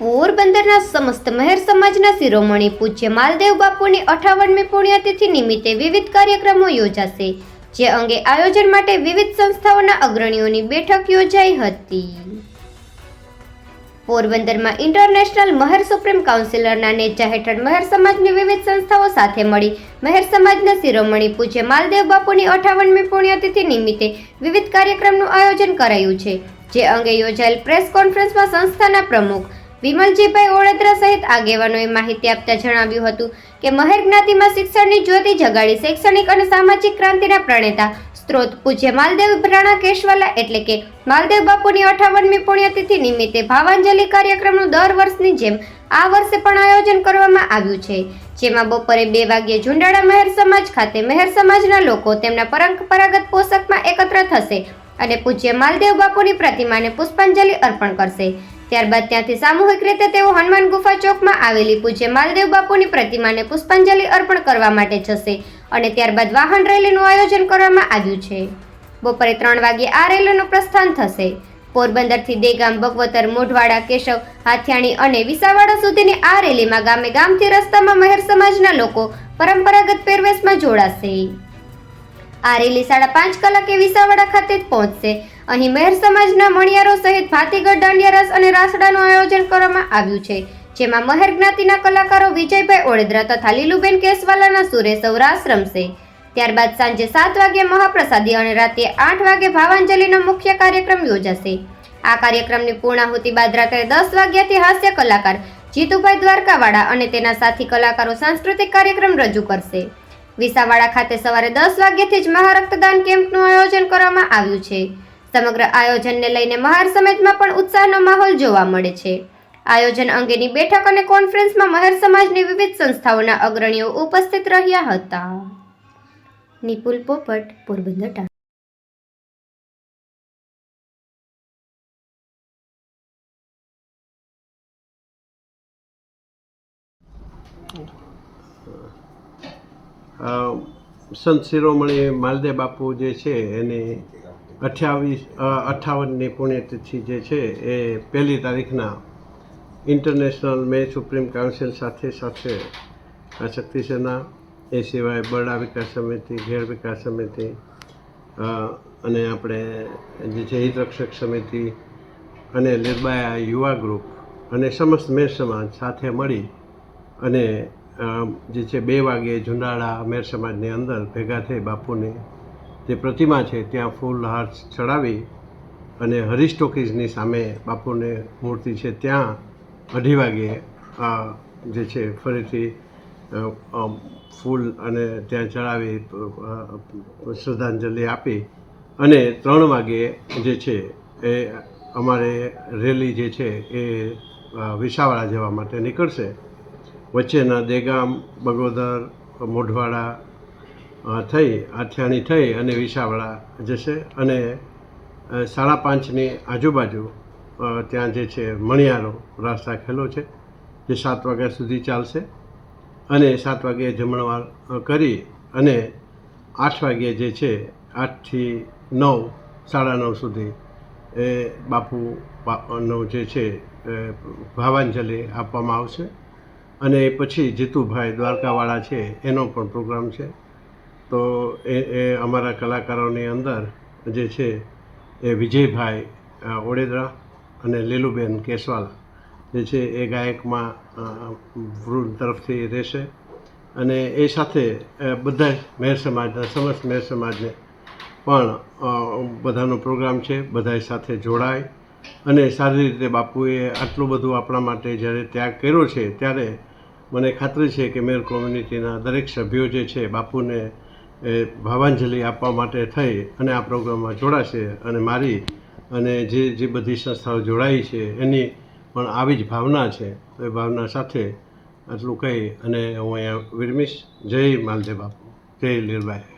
પોરબંદરના સમસ્ત મહેર સમાજના શિરોમણી પૂજ્ય માલદેવ બાપુની અઠાવનમી પુણ્યતિથિ નિમિત્તે વિવિધ કાર્યક્રમો યોજાશે, જે અંગે આયોજન માટે વિવિધ સંસ્થાઓના અગ્રણીઓની બેઠક યોજાઈ હતી. પોરબંદરમાં ઇન્ટરનેશનલ મહેર સુપ્રીમ કાઉન્સિલરના નેજા હેઠળ મહેર સમાજની વિવિધ સંસ્થાઓ સાથે મળી મહેર સમાજના શિરોમણી પૂજ્ય માલદેવ બાપુની અઠાવનમી પુણ્યતિથિ નિમિત્તે વિવિધ કાર્યક્રમનું આયોજન કરાયું છે, જે અંગે યોજાયેલ પ્રેસ કોન્ફરન્સમાં સંસ્થાના પ્રમુખ વિમલજીભાઈ ઓળત્રા સહિત આગેવાનોએ માહિતી આપતા જણાવ્યું હતું કે મહેર જ્ઞાતિમાં શિક્ષણની જ્યોતિ જગાડી શૈક્ષણિક અને સામાજિક ક્રાંતિના પ્રણેતા સ્ત્રોત પૂજ્ય માલદેવ રાણા કેશવાલા એટલે કે માલદેવ બાપુની અઠાવનમી પુણ્યતિથિ નિમિત્તે ભાવાંજલિ કાર્યક્રમનું દર વર્ષની જેમ આ વર્ષે પણ આયોજન કરવામાં આવ્યું છે. જેમાં બપોરે બે વાગ્યે ઝુંડાળા મહેર સમાજ ખાતે મહેર સમાજના લોકો તેમના પરંપરાગત પોશાકમાં એકત્ર થશે અને પૂજ્ય માલદેવ બાપુની પ્રતિમાને પુષ્પાંજલિ અર્પણ કરશે. ત્યારબાદ ત્યાંથી સામૂહિક રીતે તેઓ હનુમાન ગુફા ચોકમાં આવેલી પૂજ્ય માલદેવ બાપુની પ્રતિમાને પુષ્પાંજલિ અર્પણ કરવા માટે જશે અને ત્યારબાદ વાહન રેલીનું આયોજન કરવામાં આવ્યું છે. બપોરે ત્રણ વાગ્યે આ રેલીનું પ્રસ્થાન થશે. પોરબંદરથી દેગામ, બગવતર, મોઢવાડા, કેશવ, હાથિયાણી અને વિસાવાડા સુધીની આ રેલીમાં ગામે ગામથી રસ્તામાં મહેર સમાજના લોકો પરંપરાગત પહેરવેશમાં જોડાશે. આ રેલી સાડા પાંચ કલાકે વિસાવાડા ખાતે પહોંચશે. અહીં મહેર સમાજના મણિયારો સહિત ભાતીગઢ દાંડિયા રસ અને રાસડાનું આયોજન કરવામાં આવ્યું છે, જેમાં મહેર જ્ઞાતિના કલાકારો વિજયભાઈ ઓળેદરા તથા લીલુબેન કેસવાલાના સુરે સૌરાશ રમશે. ત્યારબાદ સાંજે સાત વાગે મહાપ્રસાદી અને રાત્રે આઠ વાગે ભાવાંજલિનો મુખ્ય કાર્યક્રમ યોજાશે. આ કાર્યક્રમની પૂર્ણાહુતિ બાદ રાત્રે દસ વાગ્યાથી હાસ્ય કલાકાર જીતુભાઈ દ્વારકાવાળા અને તેના સાથી કલાકારો સાંસ્કૃતિક કાર્યક્રમ રજૂ કરશે. વિસાવાડા ખાતે સવારે દસ વાગ્યાથી જ મહારક્તદાન કેમ્પનું આયોજન કરવામાં આવ્યું છે. સમગ્ર આયોજનને લઈને મહાર સમાજમાં પણ ઉત્સાહનો માહોલ જોવા મળે છે. આયોજન અંગેની બેઠક અને કોન્ફરન્સમાં મહેર સમાજની વિવિધ સંસ્થાઓના અગ્રણીઓ ઉપસ્થિત રહ્યા હતા. નિપુલ પોપટ પોરબંદર Thank અ, સંત શિરોમણી માલદેવ બાપુ જે છે, એની અઠ્યાવીસ અઠ્ઠાવનની પુણ્યતિથિ જે છે, એ પહેલી તારીખના ઇન્ટરનેશનલ મે સુપ્રીમ કાઉન્સિલ સાથે સાથે આ શક્તિ સેના એ સિવાય બરડા વિકાસ સમિતિ, ઘેર વિકાસ સમિતિ અને આપણે જે છે, હિતરક્ષક સમિતિ અને નિર્ભયા યુવા ગ્રુપ અને સમસ્ત મેર સમાજ સાથે મળી અને જે છે, બે વાગે જુંડાળા મેર સમાજની અંદર ભેગા થઈ બાપુની જે પ્રતિમા છે, ત્યાં ફૂલ હાર ચડાવી અને હરીશ ટોકીઝની સામે બાપુની મૂર્તિ છે, ત્યાં અઢી વાગે આ જે છે, ફરીથી ફૂલ અને ત્યાં ચડાવી શ્રદ્ધાંજલિ આપી અને ત્રણ વાગે જે છે, એ અમારે રેલી જે છે, એ વિસાવાળા જવા માટે નીકળશે. વચ્ચેના દેગામ, બગોદર, મોઢવાડા થઈ, આથિયાણી થઈ અને વિસાવડા જશે અને સાડા પાંચની આજુબાજુ ત્યાં જે છે મણિયારો રાસ રાખેલો છે, જે સાત વાગ્યા સુધી ચાલશે અને સાત વાગ્યે જમણવાર કરી અને આઠ વાગ્યે જે છે આઠથી નવ, સાડા નવ સુધી એ બાપુ નો જે છે ભાવાંજલિ આપવામાં આવશે. અને પછી જીતુભાઈ દ્વારકાવાળા છે, એનો પણ પ્રોગ્રામ છે. તો એ એ અમારા કલાકારોની અંદર જે છે એ વિજયભાઈ ઓડેદરા અને લીલુબેન કેસવાલા જે છે એ ગાયકમાં વૃદ્ધ વૃંદ તરફથી રહેશે. અને એ સાથે બધા મેર સમાજના સમસ્ત મેર સમાજને પણ બધાનો પ્રોગ્રામ છે બધા સાથે જોડાય. અને સારી રીતે બાપુએ આટલું બધું આપણા માટે જ્યારે ત્યાગ કર્યો છે, ત્યારે મને ખાતરી છે કે મેર કોમ્યુનિટીના દરેક સભ્યો જે છે, બાપુને એ ભાવાંજલિ આપવા માટે થઈ અને આ પ્રોગ્રામમાં જોડાશે અને મારી અને જે જે બધી સંસ્થાઓ જોડાઈ છે, એની પણ આવી જ ભાવના છે. એ ભાવના સાથે આટલું કહી અને હું અહીંયા વિરમીશ. જય માલદેવ બાપુ. જય લીલભાઈ.